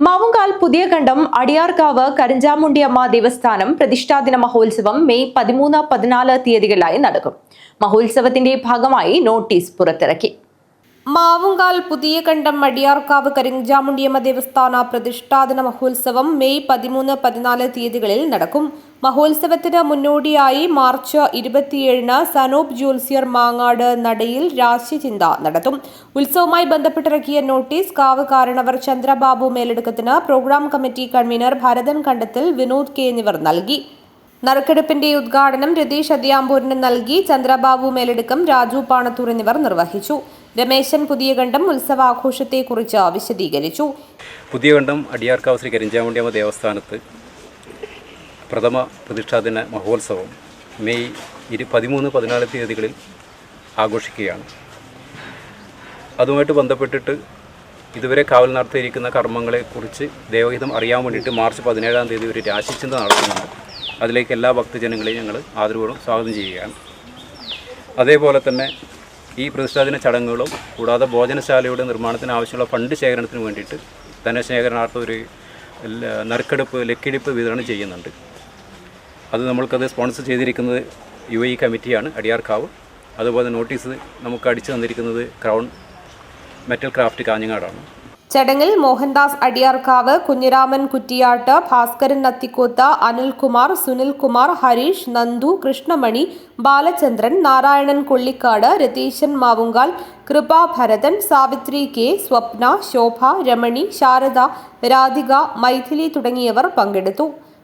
മാവുങ്കാൽ പുതിയ കണ്ടം അടിയാർക്കാവ് കരിഞ്ചാമുണ്ടിയമ്മ ദേവസ്ഥാനം പ്രതിഷ്ഠാദിന മഹോത്സവം മെയ് പതിമൂന്ന് പതിനാല് തീയതികളിലായി നടക്കും. മഹോത്സവത്തിന്റെ ഭാഗമായി നോട്ടീസ് പുറത്തിറക്കി. മാവുങ്കാൽ പുതിയ കണ്ടം അടിയാർക്കാവ് കരിഞ്ചാമുണ്ടിയമ്മ ദേവസ്ഥാന പ്രതിഷ്ഠാദിന മഹോത്സവം മെയ് പതിമൂന്ന് പതിനാല് തീയതികളിൽ നടക്കും. മഹോത്സവത്തിന് മുന്നോടിയായി മാർച്ച് ഇരുപത്തിയേഴിന് സനോപ് ജോൽസിയർ മാങ്ങാട് നടയിൽ രാശിചിന്ത നടത്തും. ഉത്സവവുമായി ബന്ധപ്പെട്ടിറക്കിയ നോട്ടീസ് കാവ് കാരണവർ Chandrababu മേലെടുക്കത്തിന് programme committee convener Bharathan Kandathil Vinod K എന്നിവർ നൽകി. നറുക്കെടുപ്പിന്റെ ഉദ്ഘാടനം രതീഷ് അതിയാമ്പൂരിന് നൽകി. ചന്ദ്രബാബു മേലെടുക്കം രാജു പാണത്തൂർ എന്നിവർ നിർവഹിച്ചു. രമേശൻ പുതിയകണ്ഠം ഉത്സവാഘോഷത്തെക്കുറിച്ച് വിശദീകരിച്ചു. പുതിയ കണ്ടം അടിയാർക്കാവ് ശ്രീ കരിഞ്ചാമുണ്ടിയമ്മ ദേവസ്ഥാനത്ത് പ്രഥമ പ്രതിഷ്ഠാദിന മഹോത്സവം മെയ് ഇരു പതിമൂന്ന് പതിനാല് തീയതികളിൽ ആഘോഷിക്കുകയാണ്. അതുമായിട്ട് ബന്ധപ്പെട്ടിട്ട് ഇതുവരെ കാവൽ നടത്തിയിരിക്കുന്ന കർമ്മങ്ങളെക്കുറിച്ച് ദേവഹിതം അറിയാൻ വേണ്ടിയിട്ട് മാർച്ച് പതിനേഴാം തീയതി ഒരു രാശിചിന്ത നടത്തുന്നുണ്ട്. അതിലേക്ക് എല്ലാ ഭക്തജനങ്ങളെയും ഞങ്ങൾ ആദരവോടും സ്വാഗതം ചെയ്യുകയാണ്. അതേപോലെ തന്നെ ഈ പ്രതിഷ്ഠാദിന ചടങ്ങുകളും കൂടാതെ ഭോജനശാലയുടെ നിർമ്മാണത്തിന് ആവശ്യമുള്ള ഫണ്ട് ശേഖരണത്തിന് വേണ്ടിയിട്ട് ധനശേഖരണാർത്ഥം ഒരു നറുക്കെടുപ്പ് ലക്കിടിപ്പ് വിതരണം ചെയ്യുന്നുണ്ട്. അത് നമ്മൾക്കത് സ്പോൺസർ ചെയ്തിരിക്കുന്നത് യു എ കമ്മിറ്റിയാണ് അടിയാർക്കാവ് അതുപോലെ നോട്ടീസ് നമുക്ക് അടിച്ചു തന്നിരിക്കുന്നത് ക്രൗൺ മെറ്റൽ ക്രാഫ്റ്റ് കാഞ്ഞങ്ങാടാണ്. ചടങ്ങിൽ മോഹൻദാസ് അടിയാർക്കാവ് കുഞ്ഞിരാമൻ കുറ്റിയാട്ട് ഭാസ്കരൻ നത്തിക്കോത്ത അനിൽകുമാർ സുനിൽകുമാർ ഹരീഷ് നന്ദു കൃഷ്ണമണി ബാലചന്ദ്രൻ നാരായണൻ കൊള്ളിക്കാട് രതീശൻ മാവുങ്കാൽ കൃപാ ഭരതൻ സാവിത്രി കെ സ്വപ്ന ശോഭ രമണി ശാരദ രാധിക മൈഥിലി തുടങ്ങിയവർ പങ്കെടുത്തു.